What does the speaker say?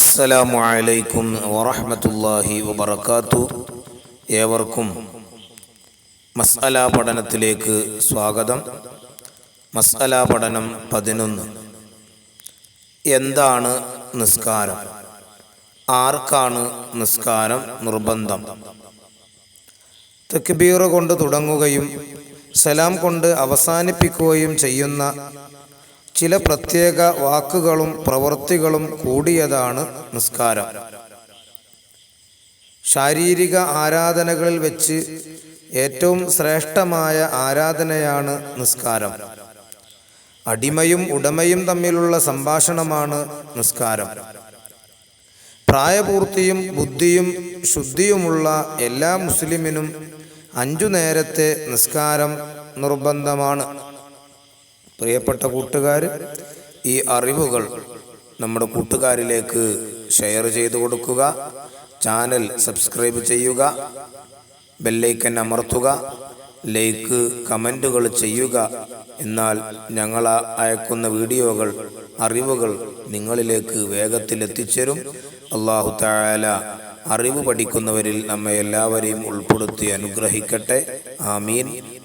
അസ്സലാമു അലൈക്കും വറഹമത്തല്ലാഹി വബറകാതു ഏവർക്കും മസ്അല പഠനത്തിലേക്ക് സ്വാഗതം. മസ്അല പഠനം പതിനൊന്ന്. എന്താണ് നിസ്കാരം? ആർക്കാണ് നിസ്കാരം നിർബന്ധം? തക്ബീർ കൊണ്ട് തുടങ്ങുകയും സലാം കൊണ്ട് അവസാനിപ്പിക്കുകയും ചെയ്യുന്ന ചില പ്രത്യേക വാക്കുകളും പ്രവൃത്തികളും കൂടിയതാണ് നിസ്കാരം. ശാരീരിക ആരാധനകളിൽ വെച്ച് ഏറ്റവും ശ്രേഷ്ഠമായ ആരാധനയാണ് നിസ്കാരം. അടിമയും ഉടമയും തമ്മിലുള്ള സംഭാഷണമാണ് നിസ്കാരം. പ്രായപൂർത്തിയും ബുദ്ധിയും ശുദ്ധിയുമുള്ള എല്ലാ മുസ്ലിമിനും അഞ്ചു നേരത്തെ നിസ്കാരം നിർബന്ധമാണ്. പ്രിയപ്പെട്ട കൂട്ടുകാർ ഈ അറിവുകൾ നമ്മുടെ കൂട്ടുകാരിലേക്ക് ഷെയർ ചെയ്തു കൊടുക്കുക ചാനൽ സബ്സ്ക്രൈബ് ചെയ്യുക ബെല്ലൈക്കൻ അമർത്തുക ലൈക്ക് കമന്റുകൾ ചെയ്യുക എന്നാൽ ഞങ്ങൾ അയക്കുന്ന വീഡിയോകൾ അറിവുകൾ നിങ്ങളിലേക്ക് വേഗത്തിൽ എത്തിച്ചേരും. അള്ളാഹു തായാല അറിവ് പഠിക്കുന്നവരിൽ നമ്മെ എല്ലാവരെയും ഉൾപ്പെടുത്തി അനുഗ്രഹിക്കട്ടെ. ആമീൻ.